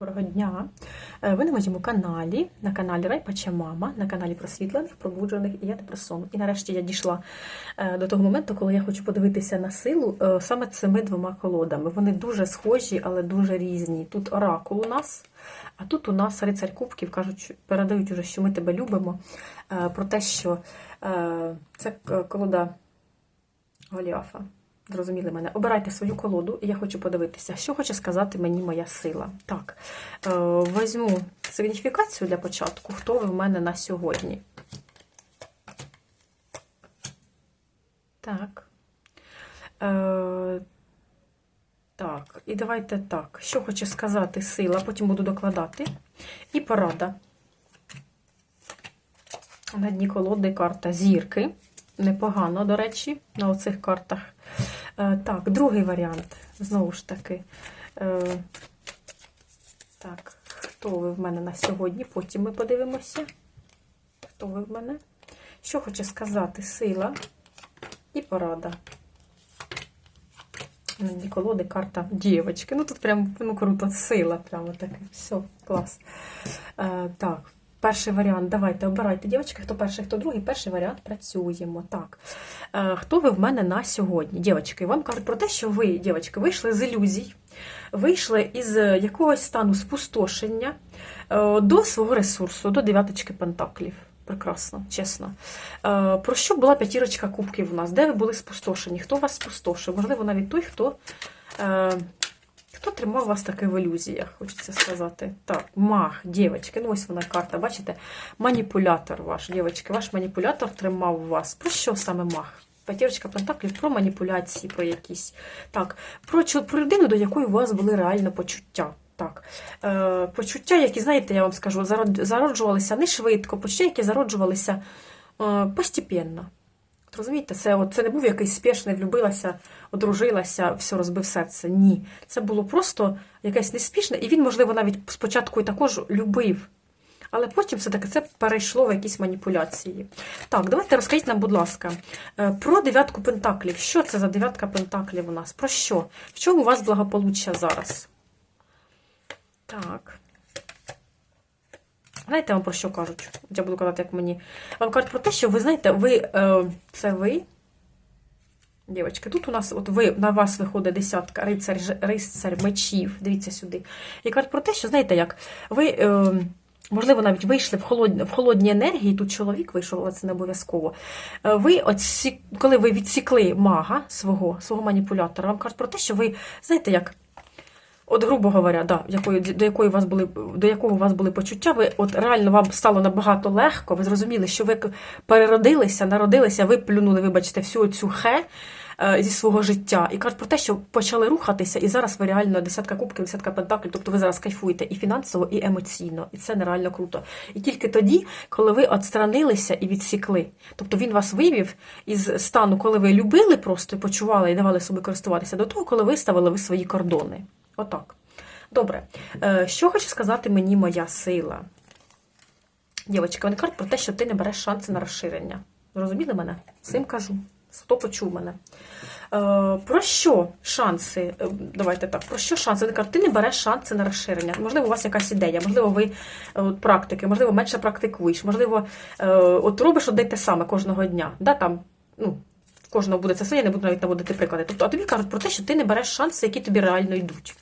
Доброго дня! Е, Ви на моєму каналі, на каналі Райпача Мама, на каналі просвітлених, пробуджених і я про сон. І нарешті я дійшла е, до того моменту, коли я хочу подивитися на силу е, саме цими двома колодами. Вони дуже схожі, але дуже різні. Тут оракул у нас, а тут у нас рицарь кубків кажуть, передають уже, що ми тебе любимо. Про те, що це колода Голіафа. Зрозуміли мене. Обирайте свою колоду, і я хочу подивитися, що хоче сказати мені моя сила. Так, е, візьму сигніфікацію для початку. Хто ви в мене на сьогодні? Так. Е, так, і давайте так. Що хоче сказати сила, потім буду докладати. І порада. На дні колоди карта зірки. Непогано, до речі, на оцих картах. Е, Так, другий варіант. Знову ж таки. Е, Так, хто ви в мене на сьогодні? Потім ми подивимося. Хто ви в мене? Що хоче сказати сила і порада. На колоди карта дівочки. Ну тут прям ну, круто, сила. Прямо таке. Все, клас. Е, так. Перший варіант, давайте обирайте, дівчатки, хто перший, хто другий. Перший варіант працюємо. Так. Е, хто ви в мене на сьогодні? Дівчатки, вам кажуть про те, що ви, дівчатки, вийшли з ілюзій, вийшли із якогось стану спустошення е, до свого ресурсу, до дев'яточки пентаклів. Прекрасно, чесно. Е, про що була п'ятірочка кубків у нас? Де ви були спустошені? Хто вас спустошив? Можливо, навіть той, хто. Хто тримав вас таки в ілюзіях, хочеться сказати. Так, мах, дівчатки, ну ось вона карта, бачите? Маніпулятор ваш, дівчатки, ваш маніпулятор тримав вас. Про що саме мах? П'ятірочка пентаклів про маніпуляції, про якісь. Так, про, про людину, до якої у вас були реально почуття. Так, е, почуття, які, знаєте, я вам скажу, зароджувалися не швидко, почуття, які зароджувалися е, постепенно. Розумієте, це, от, це не був якийсь спішний, влюбилася, одружилася, все розбив серце. Ні. Це було просто якесь неспішне, і він, можливо, навіть спочатку і також любив. Але потім все-таки це перейшло в якісь маніпуляції. Так, давайте розкажіть нам, будь ласка, е, про дев'ятку пентаклів. Що це за дев'ятка пентаклів у нас? Про що? В чому у вас благополуччя зараз? Так. Знаєте, вам про що кажуть? Я буду казати, як мені. Вам кажуть про те, що ви знаєте, ви е, це ви. Дівчатки, тут у нас, от ви, на вас виходить десятка рицар, рицар мечів, дивіться сюди. І кажуть про те, що, знаєте, як ви, е, можливо, навіть вийшли в холодні, в холодні енергії, тут чоловік вийшов, але це не обов'язково. Е, Ви, отсі, коли ви відсікли мага свого, свого маніпулятора, вам кажуть про те, що ви, знаєте, як От, грубо говоря, да, якої, до, якої вас були, до якого у вас були почуття, ви от реально вам стало набагато легко, ви зрозуміли, що ви переродилися, народилися, виплюнули, вибачте, всю цю хе е, зі свого життя. І кажуть про те, що почали рухатися, і зараз ви реально десятка кубків, десятка пентаклів, тобто ви зараз кайфуєте і фінансово, і емоційно. І це нереально круто. І тільки тоді, коли ви отстранилися і відсікли, тобто він вас вивів із стану, коли ви любили просто почували і давали собі користуватися, до того, коли виставили ви свої кордони. Отак. Добре. Е, Що хоче сказати мені моя сила? Дівчатка, вони кажуть про те, що ти не береш шанси на розширення. Зрозуміли мене? Цим кажу. Хто почув мене? Е, про що шанси? Е, Давайте так, про що шанси? Вони кажуть, ти не береш шанси на розширення. Можливо, у вас якась ідея, можливо, ви от, практики, можливо, менше практикуєш, можливо, от робиш одне те саме кожного дня. Да, там, ну, кожного буде це своє, не буду навіть наводити приклади. Тобто, а тобі кажуть про те, що ти не береш шанси, які тобі реально йдуть.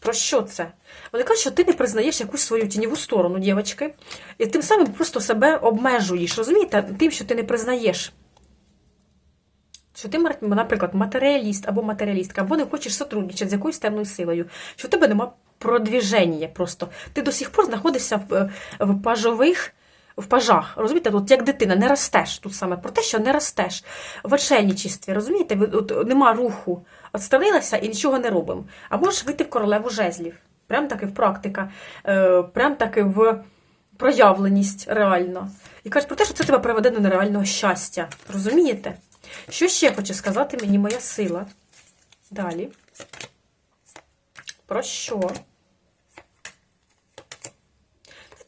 Про що це? Вони кажуть, що ти не признаєш якусь свою тіньову сторону, дівчатки, і тим самим просто себе обмежуєш, розумієте? Тим, що ти не признаєш. Що ти, наприклад, матеріаліст або матеріалістка, або не хочеш сотрудничати з якоюсь темною силою, що в тебе нема продвіження просто. Ти до сих пор знаходишся в, в пажових. В пажах, розумієте, от як дитина, не ростеш тут саме про те, що не ростеш в очельничестві, розумієте, от, нема руху, отставилася і нічого не робимо. А можеш вийти в королеву жезлів, прям таки в практика, е, прям таки в проявленість реально. І кажуть про те, що це тебе приведе до нереального щастя. Розумієте? Що ще хоче сказати мені моя сила? Далі. Про що?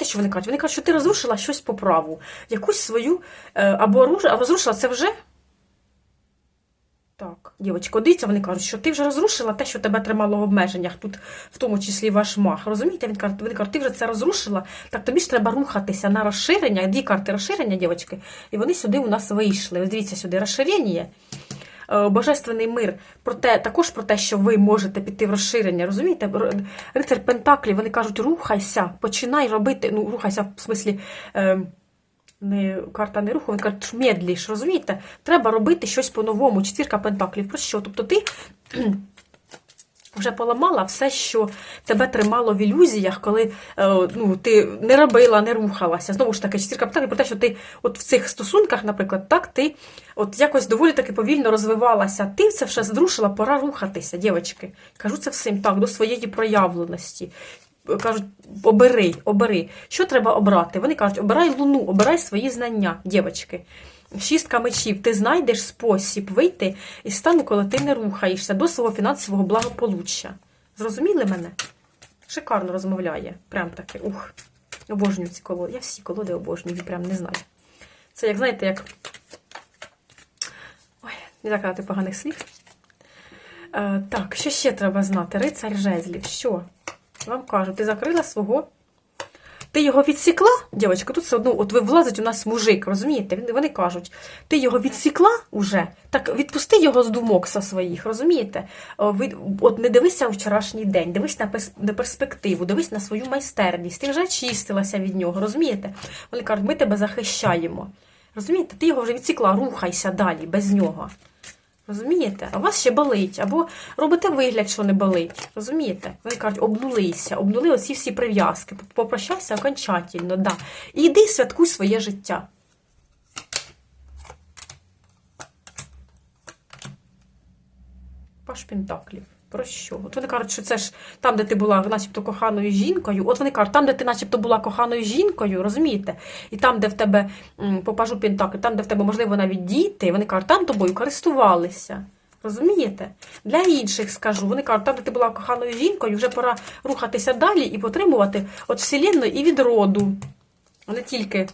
Знаєте, що вони кажуть? Вони кажуть, що ти розрушила щось по праву. Якусь свою е, або руш- розрушила це вже. Так. Дівочко, дивіться, вони кажуть, що ти вже розрушила те, що тебе тримало в обмеженнях, тут в тому числі ваш мах. Розумієте? Він каже, вони кажуть, ти вже це розрушила, так тобі ж треба рухатися на розширення, дві карти розширення, дівчатки, і вони сюди у нас вийшли. Ось дивіться сюди, розширення. Е, Божественний мир про те, також про те, що ви можете піти в розширення. Розумієте? Рицар Пентаклі, вони кажуть, рухайся, починай робити. Ну, рухайся в смислі. Е, не карта не руху, він каже, медліш, розумієте? Треба робити щось по-новому. Четвірка пентаклів. Про що? Тобто ти вже поламала все, що тебе тримало в ілюзіях, коли е, ну, ти не робила, не рухалася. Знову ж таки, четвірка пентаклів про те, що ти от в цих стосунках, наприклад, так, ти от якось доволі таки повільно розвивалася. Ти це все зрушила, пора рухатися, дівчатки. Кажу це всім так, до своєї проявленості кажуть, обери, обери. Що треба обрати? Вони кажуть, обирай луну, обирай свої знання, дівчатки. Шістка мечів, ти знайдеш спосіб вийти із стану, коли ти не рухаєшся до свого фінансового благополуччя. Зрозуміли мене? Шикарно розмовляє. Прям таки. Ух. Обожнюю ці колоди. Я всі колоди обожнюю, прям не знаю. Це, як знаєте, як. Ой, не казати поганих слів. Е, так, що ще треба знати? Рицарь жезлів. Що? Вам кажу, ти закрила свого. Ти його відсікла, дівчатка, тут все одно, от ви влазить у нас мужик, розумієте? Вони кажуть, ти його відсікла вже, так відпусти його з думок со своїх, розумієте? От не дивися у вчорашній день, дивись на перспективу, дивись на свою майстерність, ти вже очистилася від нього, розумієте? Вони кажуть, ми тебе захищаємо. Розумієте? Ти його вже відсікла, рухайся далі, без нього. Розумієте? А у вас ще болить. Або робите вигляд, що не болить. Розумієте? Вони кажуть, обнулися, обнули оці всі прив'язки. Попрощайся окончательно, да. І йди святкуй своє життя. Паш Пентаклів. Про що? От вони кажуть, що це ж там, де ти була начебто коханою жінкою. От вони кажуть, там, де ти начебто була коханою жінкою, розумієте? І там, де в тебе м, по пажу там, де в тебе, можливо, навіть діти, вони кажуть, там тобою користувалися. Розумієте? Для інших скажу, вони кажуть, там, де ти була коханою жінкою, вже пора рухатися далі і потримувати від вселенної і від роду. Не тільки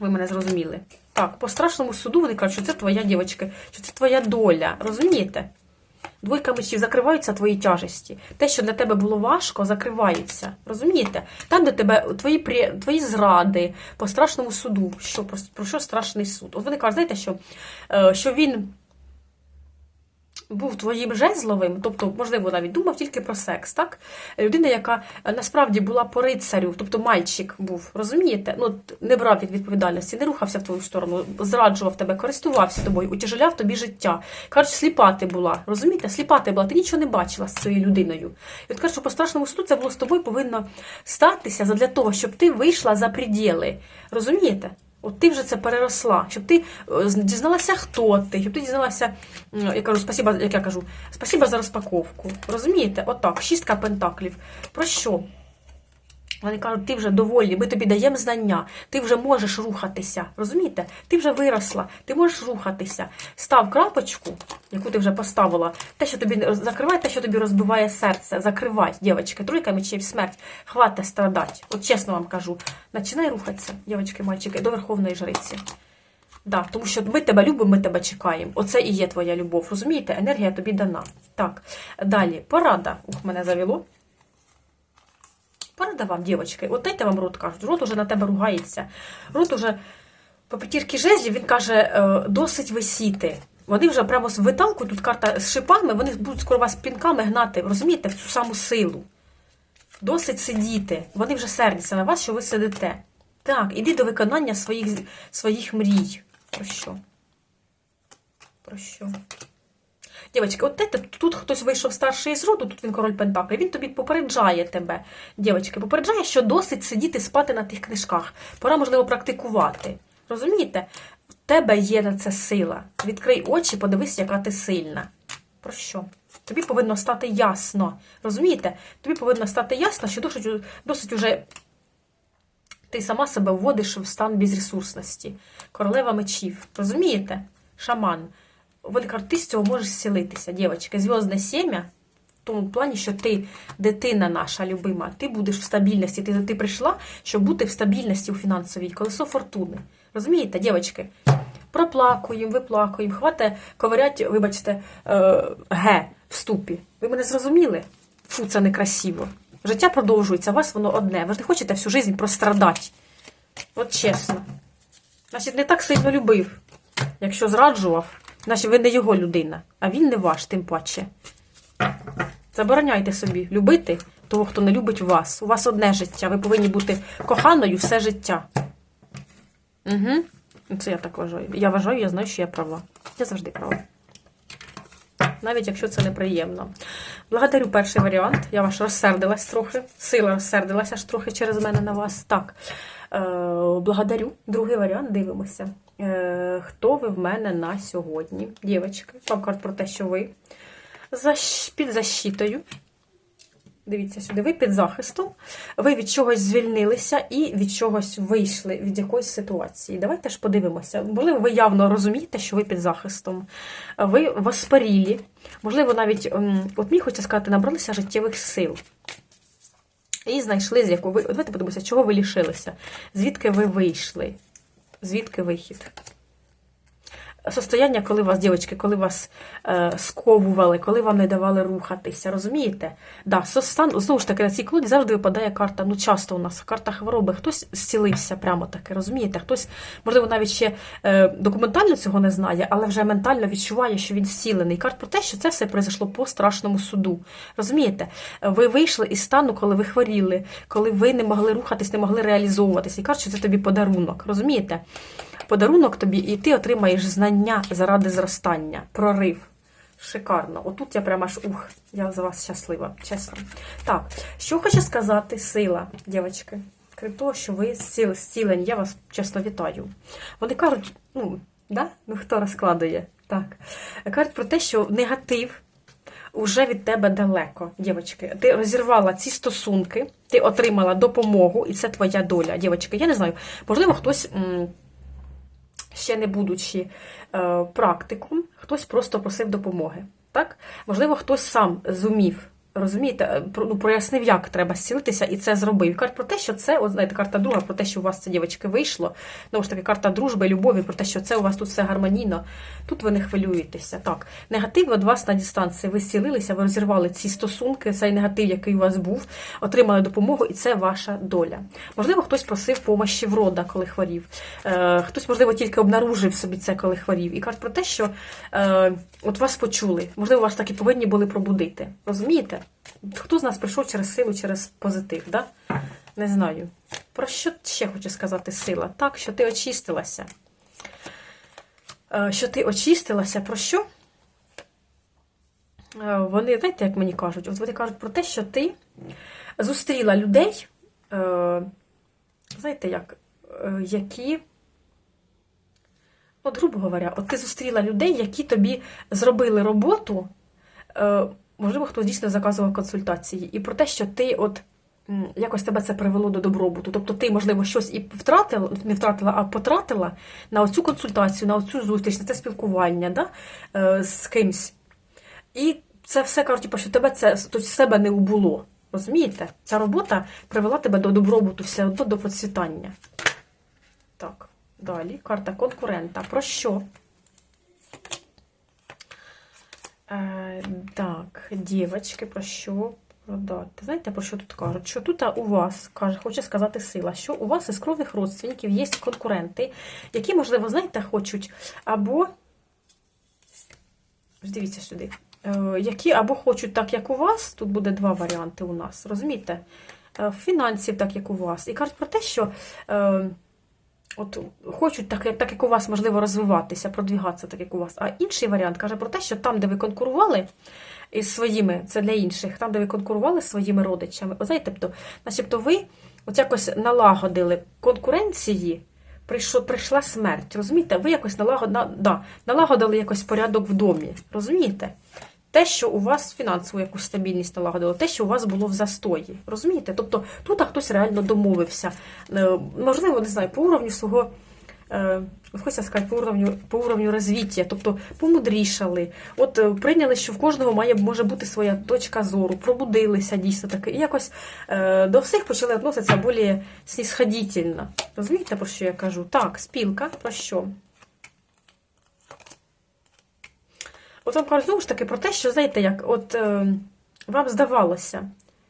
ви мене зрозуміли. Так, по страшному суду вони кажуть, що це твоя дівчинка, що це твоя доля. Розумієте? Двойка мечів закриваються твої тяжесті. Те, що для тебе було важко, закривається. Розумієте? Там, де тебе твої твої зради по страшному суду. Що про, що страшний суд? От вони кажуть, знаєте, що, е, що він був твоїм жезловим, тобто, можливо, навіть думав тільки про секс, так? Людина, яка е, насправді була по рицарю, тобто мальчик був, розумієте? Ну, не брав від відповідальності, не рухався в твою сторону, зраджував тебе, користувався тобою, утяжеляв тобі життя. Кажуть, сліпа ти була, розумієте? Сліпа ти була, ти нічого не бачила з цією людиною. І от кажуть, що по страшному суду це було з тобою повинно статися для того, щоб ти вийшла за приділи. Розумієте? От ти вже це переросла, щоб ти е, дізналася, хто ти, щоб ти дізналася, я кажу, спасіба, як я кажу, спасіба за розпаковку. Розумієте? Отак, шістка пентаклів. Про що? Вони кажуть, ти вже довольний, ми тобі даємо знання, ти вже можеш рухатися. Розумієте? Ти вже виросла, ти можеш рухатися. Став крапочку, яку ти вже поставила, те, що тобі закривай, те, що тобі розбиває серце. Закривай, дівчатки, тройка мечів, смерть, хватить страдати. От чесно вам кажу, починай рухатися, дівчатки, мальчики, до Верховної Жриці. Да, тому що ми тебе любимо, ми тебе чекаємо. Оце і є твоя любов. Розумієте? Енергія тобі дана. Так, далі, порада. Ух, мене завело. Порада вам, дівчатки, от дайте вам рот кажуть, рот уже на тебе ругається. Рот уже по п'ятірки жезлів, він каже, е, досить висіти. Вони вже прямо з виталку, тут карта з шипами, вони будуть скоро вас пінками гнати, розумієте, в цю саму силу. Досить сидіти. Вони вже сердяться на вас, що ви сидите. Так, іди до виконання своїх, своїх мрій. Про що? Про що? Дівчатки, от те, тут хтось вийшов старший із роду, тут він король Пентаклі, він тобі попереджає тебе. Дівчатки, попереджає, що досить сидіти спати на тих книжках. Пора, можливо, практикувати. Розумієте? В тебе є на це сила. Відкрий очі, подивись, яка ти сильна. Про що? Тобі повинно стати ясно. Розумієте? Тобі повинно стати ясно, що досить, досить уже ти сама себе вводиш в стан безресурсності. Королева мечів. Розумієте? Шаман. Вони кажуть, ти з цього можеш зцілитися, дівчатка. Зв'язне сім'я в тому плані, що ти дитина наша любима, ти будеш в стабільності. Ти, ти прийшла, щоб бути в стабільності у фінансовій, колесо фортуни. Розумієте, дівчатки? проплакуємо, виплакуємо, хвате ковирять, вибачте, е, ге в ступі. Ви мене зрозуміли? Фу, це некрасиво. Життя продовжується, у вас воно одне. Ви ж не хочете всю життя прострадати. От чесно. Значить, не так сильно любив. Якщо зраджував, значить ви не його людина, а він не ваш, тим паче. Забороняйте собі любити того, хто не любить вас. У вас одне життя. Ви повинні бути коханою все життя. Угу. Це я так вважаю. Я вважаю, я знаю, що я права. Я завжди права. Навіть якщо це неприємно. Благодарю перший варіант. Я ваш розсердилась трохи. Сила розсердилася аж трохи через мене на вас. Так. Е, благодарю. Другий варіант дивимося. Е, хто ви в мене на сьогодні? Дівчатки, вам про те, що ви під защитою. Дивіться сюди, ви під захистом, ви від чогось звільнилися і від чогось вийшли, від якоїсь ситуації. Давайте ж подивимося. Можливо, ви явно розумієте, що ви під захистом, ви в аспарілі, можливо, навіть, от мені хочеться сказати, набралися життєвих сил. І знайшли, з якого ви. Давайте подивимося, чого ви лишилися, звідки ви вийшли, звідки вихід. Состояння, коли вас, дівчатки, коли вас е, сковували, коли вам не давали рухатися, розумієте? Да, состан, знову ж таки, на цій колоді завжди випадає карта, ну часто у нас карта хвороби, хтось зцілився прямо таки, розумієте? Хтось, можливо, навіть ще е, документально цього не знає, але вже ментально відчуває, що він зцілений. Карт про те, що це все произошло по страшному суду. Розумієте? Ви вийшли із стану, коли ви хворіли, коли ви не могли рухатись, не могли реалізовуватись. І кажуть, що це тобі подарунок. Розумієте? Подарунок тобі, і ти отримаєш знання заради зростання, прорив. Шикарно. Отут я прямо аж ух, я за вас щаслива, чесно. Так, що хоче сказати сила, дівчатки? Крім того, що ви зціл- зцілені, я вас чесно вітаю. Вони кажуть, ну, да? ну хто розкладує? Так. Кажуть про те, що негатив уже від тебе далеко, дівчатки. Ти розірвала ці стосунки, ти отримала допомогу, і це твоя доля, дівчатки. Я не знаю, можливо, хтось. м, ще не будучи е, практиком, хтось просто просив допомоги. Так? Можливо, хтось сам зумів. Розумієте, е, про- ну, прояснив, як треба зцілитися, і це зробив. Кажуть про те, що це, от знаєте, карта друга, про те, що у вас це дівчатки вийшло. Знову ж таки, карта дружби, любові, про те, що це у вас тут все гармонійно. Тут ви не хвилюєтеся. Так, негатив від вас на дистанції. Ви зцілилися, ви розірвали ці стосунки, цей негатив, який у вас був, отримали допомогу, і це ваша доля. Можливо, хтось просив помощі в рода, коли хворів. Е, хтось, можливо, тільки обнаружив собі це, коли хворів. І кажуть про те, що е, от вас почули. Можливо, вас так і повинні були пробудити. Розумієте? Хто з нас прийшов через силу, через позитив, да? Не знаю. Про що ще хочу сказати сила? Так, що ти очистилася. Е, Що ти очистилася, про що? Е, Вони, знаєте, як мені кажуть, от вони кажуть про те, що ти зустріла людей, е, знаєте, як, які. От, грубо говоря, от ти зустріла людей, які тобі зробили роботу. Можливо, хтось дійсно заказував консультації, і про те, що ти от якось тебе це привело до добробуту. Тобто ти, можливо, щось і втратила, не втратила, а потратила на оцю консультацію, на оцю зустріч, на це спілкування да, е, з кимсь. І це все кажуть, типу, що тебе це тут себе не убуло. Розумієте? Ця робота привела тебе до добробуту, все одно до процвітання. Так, далі. Карта конкурента. Про що? Е, так, дівчатки, про що продати? Знаєте, про що тут кажуть? Що тут у вас, каже, хоче сказати сила, що у вас із кровних родственників є конкуренти, які, можливо, знаєте, хочуть або. Дивіться сюди. Е, які або хочуть так, як у вас, тут буде два варіанти у нас, розумієте? Е, Фінансів, так, як у вас. І кажуть про те, що. От хочуть так, так, як у вас можливо розвиватися, продвігатися, так як у вас. А інший варіант каже про те, що там, де ви конкурували із своїми, це для інших, там, де ви конкурували з своїми родичами, о, знаєте, тобто, начебто ви от якось налагодили конкуренції, прийшла смерть. Розумієте? Ви якось налагодили, да, налагодили якось порядок в домі. Розумієте? Те, що у вас фінансову якусь стабільність налагодило, те, що у вас було в застої. Розумієте? Тобто тут хтось реально домовився. Е, Можливо, не знаю, по уровню свого. е, Хочеться сказати, по уровню, по уровню розвіття, тобто помудрішали, от е, прийняли, що в кожного має може бути своя точка зору, пробудилися дійсно таки, і якось е, до всіх почали відноситися більш снісходительно. Розумієте, про що я кажу? Так, спілка, про що? От вам кажуть, знову ж таки, про те, що, знаєте, як от е, вам здавалося,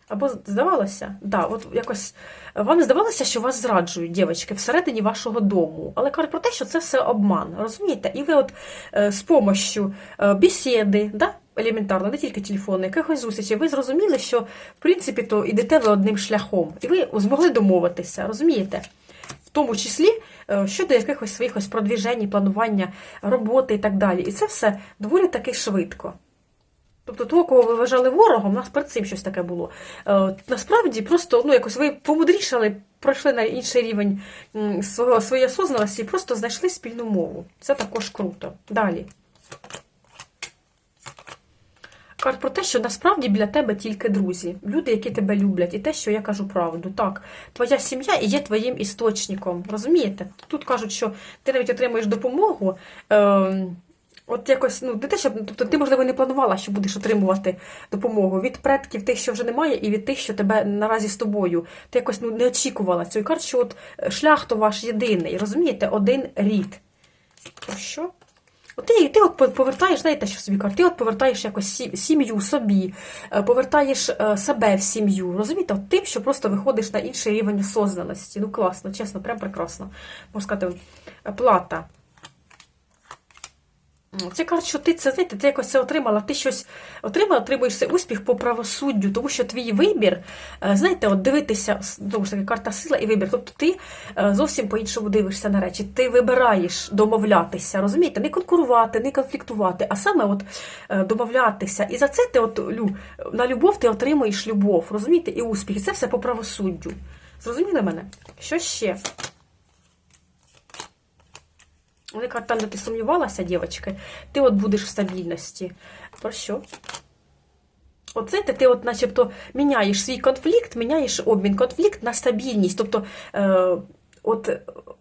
або здавалося, да, от якось вам здавалося, що вас зраджують, дівчатки, всередині вашого дому. Але кажуть про те, що це все обман, розумієте? І ви от е, з помощю е, бесіди, да, елементарно, не тільки телефону, якихось зустрічей, ви зрозуміли, що в принципі то йдете ви одним шляхом, і ви змогли домовитися, розумієте? Тому числі е, щодо якихось своїх ось продвіжень, планування роботи і так далі. І це все доволі таки швидко. Тобто того, кого ви вважали ворогом, у нас перед цим щось таке було. Е, насправді, просто ну, якось ви помудрішали, пройшли на інший рівень свого, своєї осознаності і просто знайшли спільну мову. Це також круто. Далі. Кажуть про те, що насправді біля тебе тільки друзі, люди, які тебе люблять, і те, що я кажу правду. Так, твоя сім'я і є твоїм істочником. Розумієте? Тут кажуть, що ти навіть отримуєш допомогу. Е, От якось, ну, не те, щоб, тобто ти, можливо, не планувала, що будеш отримувати допомогу від предків тих, що вже немає, і від тих, що тебе наразі з тобою. Ти якось ну, не очікувала цього. І кажуть, що от шлях то ваш єдиний, розумієте, один рід. Що? Ти, ти от повертаєш, знаєте, що собі кажуть, ти от повертаєш якось сі- сім'ю собі, е, повертаєш е, себе в сім'ю. Розумієте, от тим, що просто виходиш на інший рівень осознаності. Ну класно, чесно, прям прекрасно. Можна сказати, плата. Це кажуть, що ти це знаєте, ти якось це отримала, ти щось отримала, отримуєш цей успіх по правосуддю, тому що твій вибір, е, знаєте, от дивитися, знову ж таки, карта сила і вибір. Тобто ти е, зовсім по-іншому дивишся на речі. Ти вибираєш домовлятися, розумієте, не конкурувати, не конфліктувати, а саме от е, домовлятися. І за це ти от на любов ти отримуєш любов, розумієте, і успіх. І це все по правосуддю. Зрозуміли мене? Що ще? Вони кажуть, там, де ти сумнівалася, дівчатки, ти от будеш в стабільності. Про що? Оце ти, ти от начебто міняєш свій конфлікт, міняєш обмін конфлікт на стабільність. Тобто е, от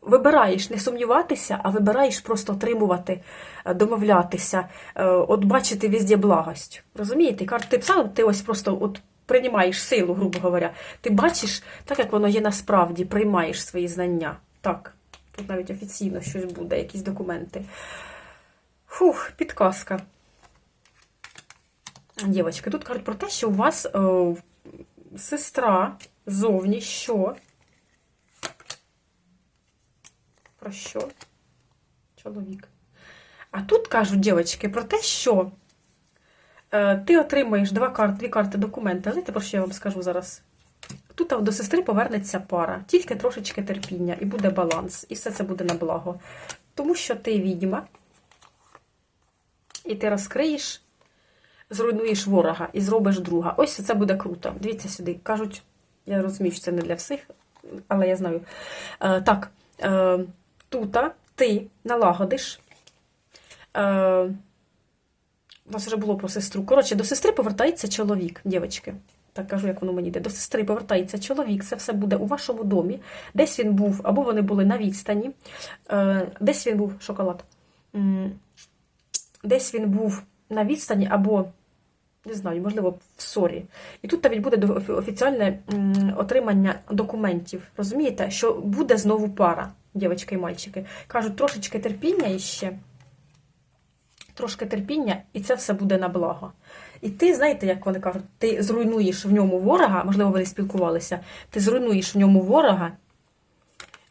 вибираєш не сумніватися, а вибираєш просто отримувати, е, домовлятися, е, от бачити везде благость. Розумієте? Кажуть, ти сам ти ось просто от приймаєш силу, грубо говоря. Ти бачиш так, як воно є насправді, приймаєш свої знання. Так. Тут навіть офіційно щось буде, якісь документи. Фух, підказка. Дівчатки, тут кажуть про те, що у вас е, сестра зовні що? Про що? Чоловік. А тут кажуть, дівчатки, про те, що е, ти отримаєш два карт, дві карти документа. Знаєте, про що я вам скажу зараз? Тут до сестри повернеться пара, тільки трошечки терпіння, і буде баланс, і все це буде на благо. Тому що ти відьма, і ти розкриєш, зруйнуєш ворога і зробиш друга. Ось це буде круто. Дивіться сюди. Кажуть, я розумію, що це не для всіх, але я знаю. Е, так, е, тут ти налагодиш. Е, у нас вже було про сестру. Коротше, до сестри повертається чоловік, дівчатки. Так кажу, як воно мені йде. До сестри повертається чоловік, це все буде у вашому домі. Десь він був, або вони були на відстані, е, десь він був шоколад. Десь він був на відстані, або, не знаю, можливо, в ссорі. І тут навіть буде офіціальне отримання документів. Розумієте, що буде знову пара, дівчатки і мальчики. Кажуть, трошечки терпіння іще. Трошки терпіння, і це все буде на благо. І ти, знаєте, як вони кажуть, ти зруйнуєш в ньому ворога, можливо, вони спілкувалися, ти зруйнуєш в ньому ворога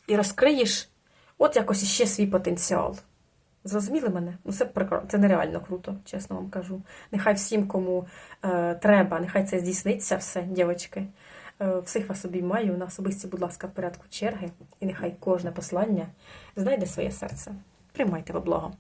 і розкриєш от якось іще свій потенціал. Зрозуміли мене? Ну, це прекрасно, це нереально круто, чесно вам кажу. Нехай всім, кому е, треба, нехай це здійсниться все, дівчатки. Е, всіх вас обіймаю на особисті, будь ласка, в порядку черги, і нехай кожне послання знайде своє серце. Приймайте во благо.